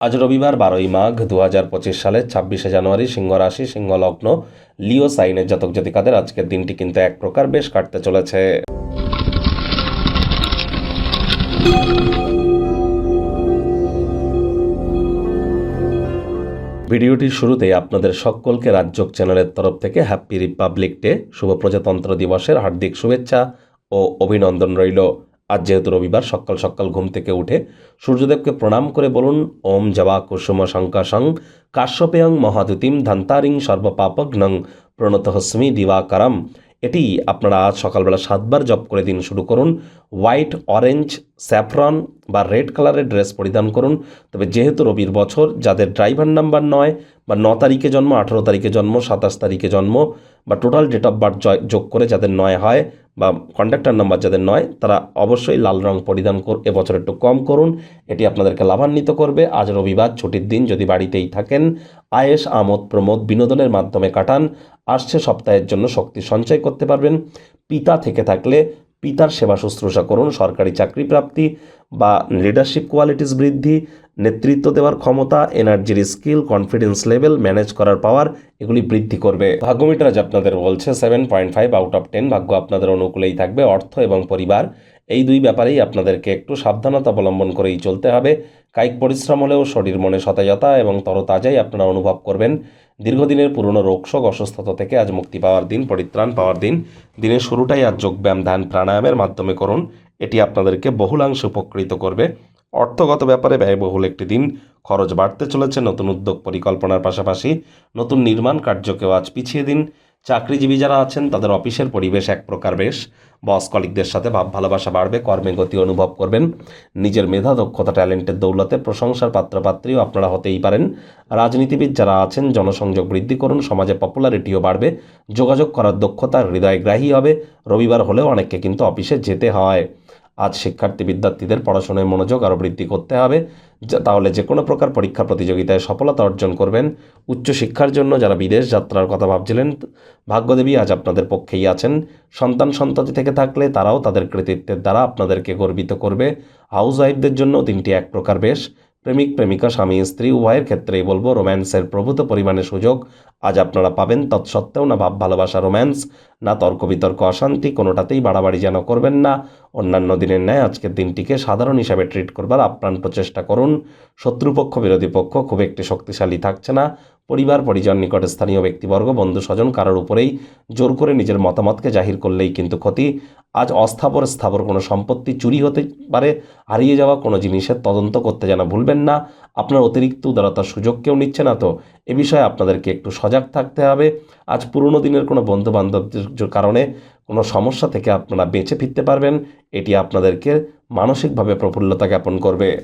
আজ রবিবার বারোই মাঘ দু হাজার পঁচিশ সালের ছাব্বিশে জানুয়ারি সিংহ রাশি সিংহ লগ্ন লিও সাইনের জাতক জাতিকাদের আজকের দিনটি কিন্তু এক প্রকার বেশ কাটতে চলেছে। ভিডিওটির শুরুতেই আপনাদের সকলকে রাজ্যক চ্যানেলের তরফ থেকে হ্যাপি রিপাবলিক ডে, শুভ প্রজাতন্ত্র দিবসের হার্দিক শুভেচ্ছা ও অভিনন্দন রইল। আজ যেহেতু রবিবার, সকাল সকাল ঘুম থেকে উঠে সূর্যদেবকে প্রণাম করে বলুন, ওম জবা কুসুম শঙ্কাশং কাশ্যপেয়ং মহাদুতিম ধন্তারিং সর্বপাপঘ্নং প্রণত হস্মি দিবাকারম। এটি আপনারা আজ সকালবেলা সাতবার জপ করে দিন শুরু করুন। হোয়াইট, অরেঞ্জ, স্যাফরন বা রেড কালারের ড্রেস পরিধান করুন। তবে যেহেতু রবির বছর, যাদের ড্রাইভার নাম্বার নয় বা ন তারিখে জন্ম, আঠেরো তারিখে জন্ম, সাতাশ তারিখে জন্ম বা টোটাল ডেট অফ বার্থ যোগ করে যাদের নয় হয় বা কন্ডাক্টর নাম্বার যাদের নয়, তারা অবশ্যই লাল রং পরিধান কর, এবছর একটু কম করুন। এটি আপনাদেরকে লাভান্বিত করবে। আজ রবিবার ছুটির দিন যদি বাড়িতেই থাকেন আয়েস আমোদ, প্রমোদ বিনোদনের মাধ্যমে কাটান। আসছে সপ্তাহের জন্য শক্তি সঞ্চয় করতে পারবেন। পিতা থেকে থাকলে পিতার সেবা শুশ্রূষা করুন, সরকারি চাকরি প্রাপ্তি বা লিডারশিপ কোয়ালিটিস বৃদ্ধি, নেতৃত্ব দেওয়ার ক্ষমতা এনার্জির স্কিল কনফিডেন্স লেভেল ম্যানেজ করার পাওয়ার এগুলি বৃদ্ধি করবে। ভাগ্যমিটার আজ আপনাদের বলছে seven point five out of ten ভাগ্য আপনাদের অনুকূলেই থাকবে, অর্থ এবং পরিবার। এই দুই ব্যাপারেই আপনাদেরকে একটু সাবধানতা অবলম্বন করেই চলতে হবে। কায়িক পরিশ্রম হলেও শরীর মনে সতেজতা এবং তরতাজাই আপনারা অনুভব করবেন। দীর্ঘদিনের পুরনো রোগশোক অসুস্থতা থেকে আজ মুক্তি পাওয়ার দিন, পরিত্রাণ পাওয়ার দিন। দিনের শুরুটাই আজ যোগব্যায়াম ধ্যান, প্রাণায়ামের মাধ্যমে করুন। এটি আপনাদেরকে বহুলাংশে উপকৃত করবে। অর্থগত ব্যাপারে ব্যয়বহুল একটি দিন। খরচ বাড়তে চলেছে, নতুন উদ্যোগ পরিকল্পনার পাশাপাশি নতুন নির্মাণ কার্যকেও আজ পিছিয়ে দিন। চাকরিজীবী যারা আছেন, তাদের অফিসের পরিবেশ এক প্রকার বেশ। বস কলিকদের সাথে ভাব, ভালোবাসা বাড়বে, কর্মে গতি অনুভব করবেন। নিজের মেধা, দক্ষতা, ট্যালেন্টের দৌলতে প্রশংসার পাত্রপাত্রীও আপনারা হতেই পারেন। রাজনীতিবিদ যারা আছেন, জনসংযোগ বৃদ্ধি করুন, সমাজে পপুলারিটিও বাড়বে। যোগাযোগ করার দক্ষতা হৃদয়গ্রাহী হবে। রবিবার হলেও অনেককে কিন্তু অফিসে যেতে হয়। আজ শিক্ষার্থী বিদ্যার্থীদের পড়াশোনায় মনোযোগ আরও বৃদ্ধি করতে হবে। তাহলে যে কোনো প্রকার পরীক্ষা প্রতিযোগিতায় সফলতা অর্জন করবেন। উচ্চশিক্ষার জন্য যারা বিদেশ যাত্রার কথা ভাবছিলেন, ভাগ্যদেবী আজ আপনাদের পক্ষেই আছেন। সন্তান সন্ততি থেকে থাকলে তারাও তাদের কৃতিত্বের দ্বারা আপনাদেরকে গর্বিত করবে। হাউস ওয়াইফদের জন্য দিনটি এক প্রকার বেশ। প্রেমিক, প্রেমিকা, স্বামী, স্ত্রী, উভয়ের ক্ষেত্রেই বলব, রোম্যান্সের প্রভূত পরিমাণে সুযোগ। আজ আপনারা পাবেন, তৎসত্ত্বেও না ভাব ভালোবাসা রোম্যান্স, না তর্ক বিতর্ক অশান্তি, কোনোটাতেই বাড়াবাড়ি যেন করবেন না। অন্যান্য দিনের ন্যায় আজকের দিনটিকে সাধারণ হিসাবে ট্রিট করবার আপ্রাণ প্রচেষ্টা করুন। শত্রুপক্ষ, বিরোধী পক্ষ খুব একটি শক্তিশালী থাকছে না। পরিবার, পরিজন, নিকট স্থানীয় ব্যক্তিবর্গ, বন্ধু, স্বজন কারোর উপরেই জোর করে নিজের মতামতকে জাহির করলেই কিন্তু ক্ষতি। আজ অস্থাবর স্থাবর কোনো সম্পত্তি চুরি হতে পারে, হারিয়ে যাওয়া কোনো জিনিসের তদন্ত করতে যেন ভুলবেন না। আপনার অতিরিক্ত উদারতার সুযোগ কেউ নিচ্ছে না তো, এ বিষয়ে আপনাদেরকে একটু সজাগ থাকতে হবে। আজ পুরনো দিনের কোনো বন্ধু বান্ধবদের কারণে কোনো সমস্যা থেকে আপনারা বেঁচে ফিরতে পারবেন, এটি আপনাদেরকে মানসিকভাবে প্রফুল্লতা জ্ঞাপন করবে।